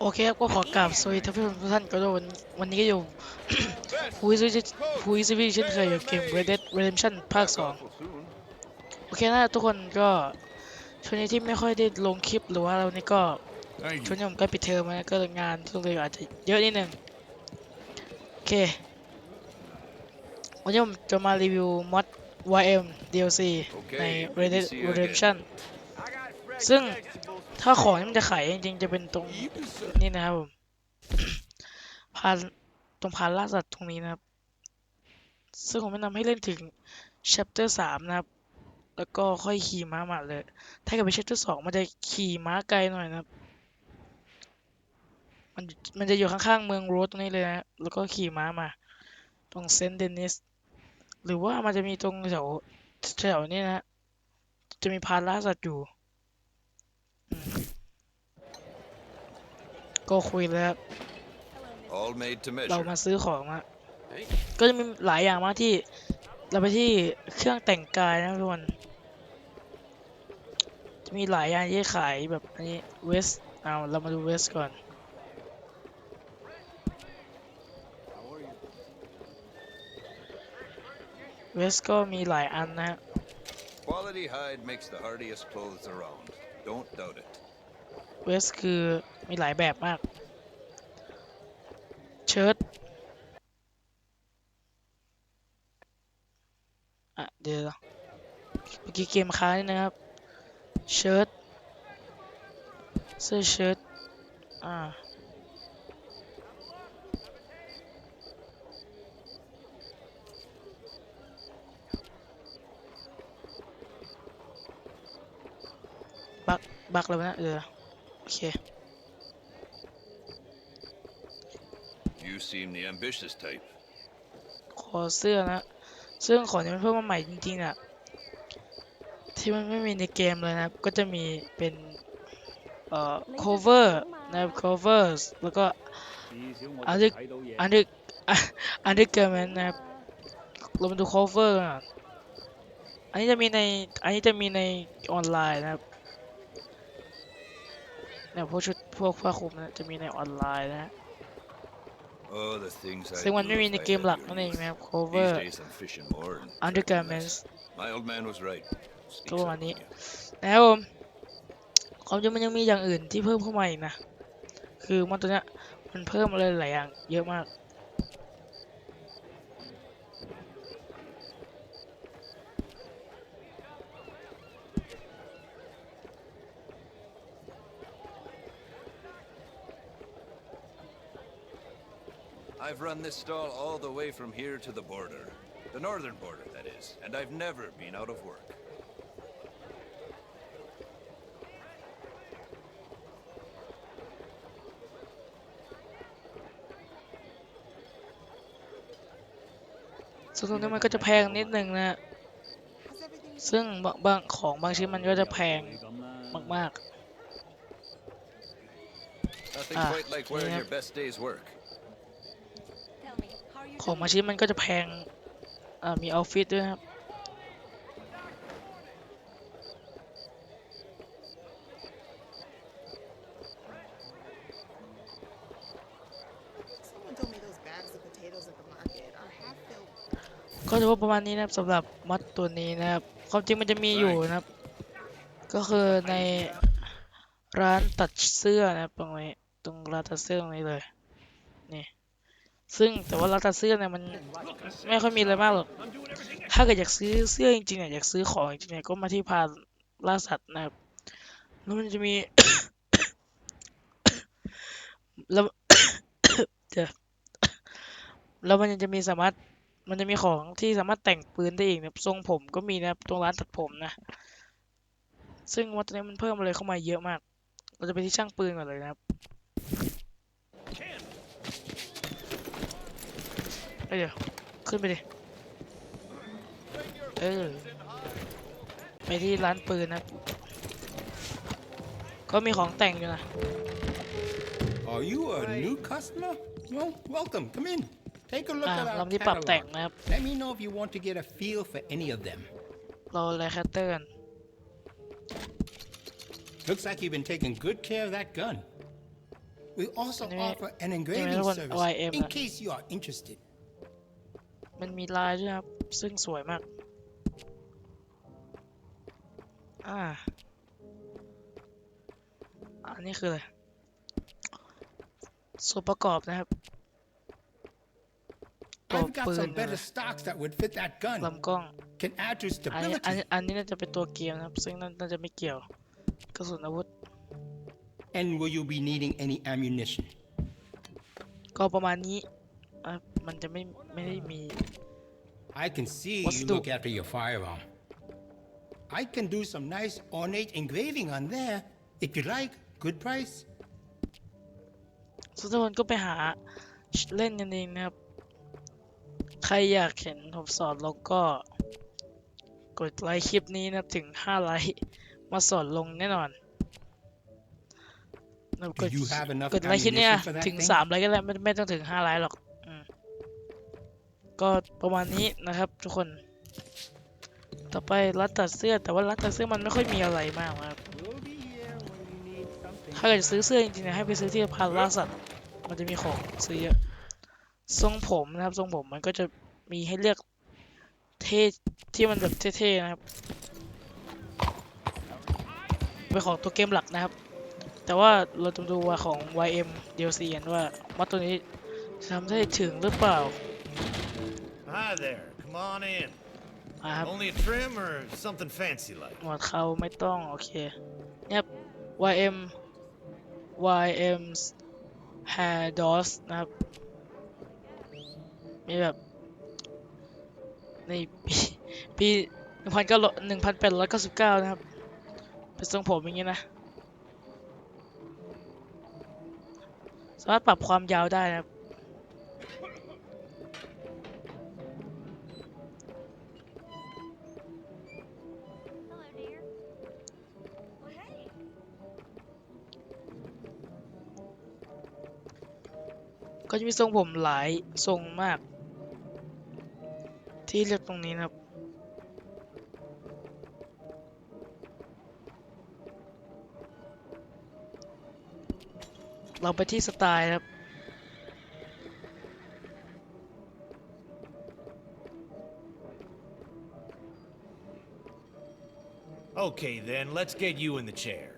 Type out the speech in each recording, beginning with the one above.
โอเคครับก็ขอกราบสวัสดีท่านผู้ชมทุกท่านก็ด้วยวันวันนี้ก็อยู่พูดซิพูดซิวิเช่นเคยกับเกม Red Dead Redemption ภาค 2 โอเคนะทุกคนก็ช่วงนี้ที่ไม่ค่อยได้ลงคลิปหรือว่าเรานี่ก็ Thank ช่วง you. นี้ผมใกล้ปิดเทอมแล้วก็งานที่โรงเรียนอาจจะเยอะนิดนึงโอเควันนี้ผมจะมารีวิวมอด YM DLC ใน Red Dead Redemption ซึ่ง ถ้าของที่มันจะขายจริงๆจะเป็นตรงนี่นะครับผมพานตรงพานล่าสัตว์ตรงนี้นะครับ ซึ่งผมแนะนำให้เล่นถึง chapter สามนะครับ แล้วก็ค่อยขี่ม้ามาเลย ถ้าเกิดเป็น chapter สองมันจะขี่ม้าไกลหน่อยนะครับ มันมันจะอยู่ข้างๆเมืองโรสตรงนี้เลยนะ แล้วก็ขี่ม้ามา ตรงเซนต์เดนิส หรือว่ามันจะมีตรงแถวแถวนี้นะ จะมีพานล่าสัตว์อยู่ ก็คุยแล้วครับ All made to เรา measure. มาซื้อของมาก็จะมีหลายอย่างมากที่ เราไปที่เครื่องแต่งกายนะทุกคน จะมีหลายอย่างที่ขายแบบอันนี้เวสเอาเรามาดูเวสก่อน เวสก็มีหลายอันนะฮะ Quality hide makes the hardiest clothes around. Don't doubt it. เวสคือมีหลายแบบมาก เชิ้ตอะเดี๋ยวเมื่อกี้เกมค้างนี่นะครับ เชิ้ตเสื้อเชิ้ตอ่า บักบักแล้วนะเออโอเค You seem the ambitious type. ขอเสื้อนะ ซึ่งของที่มันเพิ่มมาใหม่จริงๆอะ ที่มันไม่มีในเกมเลยนะครับ ก็จะมีเป็น เอ่อ cover นะครับ covers แล้วก็อันนี้อันนี้อันนี้เกิร์แมนนะครับเรามาดู cover ก่อนอันนี้จะมีใน อันนี้จะมีในออนไลน์นะครับ เนี่ยพวกชุดพวกผ้าคลุมนะจะมีในออนไลน์นะฮะ Oh, the things I ซึ่งมัน do ไม่มี if ใน I เกม had หลัก your นั่นเอง youth. นะครับ These cover days I'm fishing more and undergarments My old man was right. ก็ Sneaks ประมาณ up นี้ on you. นะครับผมความจริงมันยังมีอย่างอื่นที่เพิ่มเข้ามาอีกนะ คือมันตัวเนี้ยมันเพิ่มอะไรหลายอย่างเยอะมาก I've run this stall all the way from here to the border. The northern border, that is. And I've never been out of work. ส่วนตรงนี้มันก็จะแพงนิดนึงนะ ซึ่งบางบางของบางชิ้นมันก็จะแพงมาก Nothing Ah, quite like wearing yeah. your ของบางชิ้นมันก็จะแพงอ่ามีเอาฟิตด้วยนะครับ Someone told me those bags of potatoes at the market are half filled. ก็จะว่าประมาณนี้นะครับสำหรับมอดตัวนี้นะครับ ความจริงมันจะมีอยู่นะครับ ก็คือในร้านตัดเสื้อนะครับตรงนี้ตรงร้านตัดเสื้อตรงนี้เลย นี่ ซึ่งแต่ว่าร้านตัดเสื้อเนี่ยมันไม่ค่อยมีอะไรมากหรอก ถ้าเกิดอยากซื้อเสื้อจริงๆเนี่ยอยากซื้อของจริงๆเนี่ยก็มาที่พานล่าสัตว์นะครับ แล้วมันจะมี แล้วเดี๋ยวแล้วมันยังจะมีสามารถมันจะมีของที่สามารถแต่งปืนได้อีกนะครับทรงผมก็มีนะตรงร้านตัดผมนะ ซึ่งวัตถุนี้มันเพิ่มอะไรเข้ามาเยอะมาก เราจะไปที่ช่างปืนก่อนเลยนะครับ เอ้ยเดี๋ยวขึ้นไปดิ เออ ไปที่ร้านปืนนะครับก็มีของแต่งอยู่นะ Are you a new customer? Well, welcome. Come in. Take a look อ่า at our ลำที่ปรับแต่ง catalog. นะครับ Let me know if you want to get a feel for any of them. เราไลแคตเตอร์กัน Looks like you've been taking good care of that gun. We also Anyway- offer an anyway, engraving everyone, service OIM in lah. case you are interested. มันมีลายด้วยครับ ซึ่งสวยมาก อ่า อันนี้คืออะไร ส่วนประกอบนะครับ ตัว I've got ปืน some นะ better stocks that would fit that gun. ลำกล้อง Can add to อันนี้อันนี้ stability. อันนี้น่าจะเป็นตัวเกมนะครับ ซึ่งน่าจะไม่เกี่ยวกระสุนอาวุธ And will you be needing any ammunition? ก็ประมาณนี้อะ มันจะไม่ไม่ได้มี I can see What's you the- look after your firearm. I can do some nice ornate engraving on there. If you like, good price. สุดทุกคนก็ไปหาเล่นกันเองนะครับ ใครอยากเห็นผมสอนลงก็ กดไลค์คลิปนี้นะครับถึง 5 ไลค์มาสอนลงแน่นอนนะครับก Do ด you have enough กดไลค์คลิปเนี้ย ammunition for that ถึง thing? 3 ไลค์ก็ได้ไม่ไม่ต้องถึง 5 ไลค์หรอกอืม ก็ประมาณนี้นะครับทุกคน ต่อไปรัดตัดเสื้อแต่ว่ารัดตัดเสื้อมันไม่ค่อยมีอะไรมากครับถ้าเกิดจะซื้อเสื้อจริงๆเนี่ยให้ไปซื้อที่พาราสัตว์มันจะมีของซื้อเยอะทรงผมนะครับทรงผมมันก็จะมีให้เลือกเท่ที่มันแบบเท่ๆนะครับเป็นของตัวเกมหลักนะครับ แต่ว่าเราจะดูว่าของ YM DLC กันว่ามัดตัวนี้ทำได้ถึงหรือเปล่า Hi there. Come on in. อ่าครับ Only a trim or something fancy like? หมวดเขาไม่ต้อง โอเคเนี่ยครับ YM YM Hair DOS นะครับ มีแบบในปีปีหนึ่งพันเก้าหนึ่งพันแปดร้อยเก้าสิบเก้านะครับ เป็นทรงผมอย่างงี้นะ สามารถปรับความยาวได้นะครับ จะมีทรงผมหลายทรงมาก ที่เลือกตรงนี้นะครับ เราไปที่สไตล์นะครับ Okay, then, let's get you in the chair.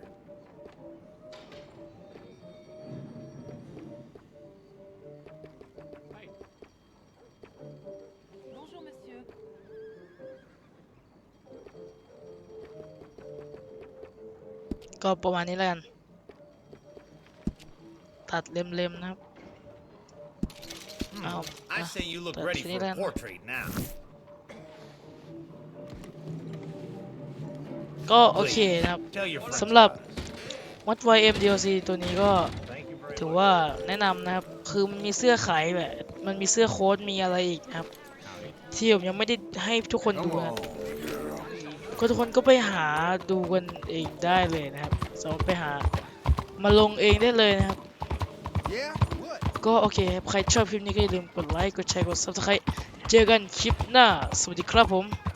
ก็ประมาณนี้แล้วกัน ตัดเล็มๆนะครับเอา I อะ say you look That's ready for a Finland. portrait now. ก็โอเคนะครับ Tell your friends สำหรับ about us. ม o ด YM DLC ตัวนี้ก็ Thank you very ถือ much. ว่าแนะนำนะครับ คือมันมีเสื้อขายแบบ มันมีเสื้อโค้ทมีอะไรอีกนะครับ ที่ผมยังไม่ได้ให้ทุกคนดูนะครับ ก็ทุกคนก็ไปหาดูกันเองได้เลยนะครับสามารถไปหามาลงเองได้เลยนะครับ Yeah? What? ก็โอเคครับใครชอบคลิปนี้ก็อย่าลืมกดไลค์ กดแชร์ กด subscribe เจอกันคลิปหน้า สวัสดีครับผม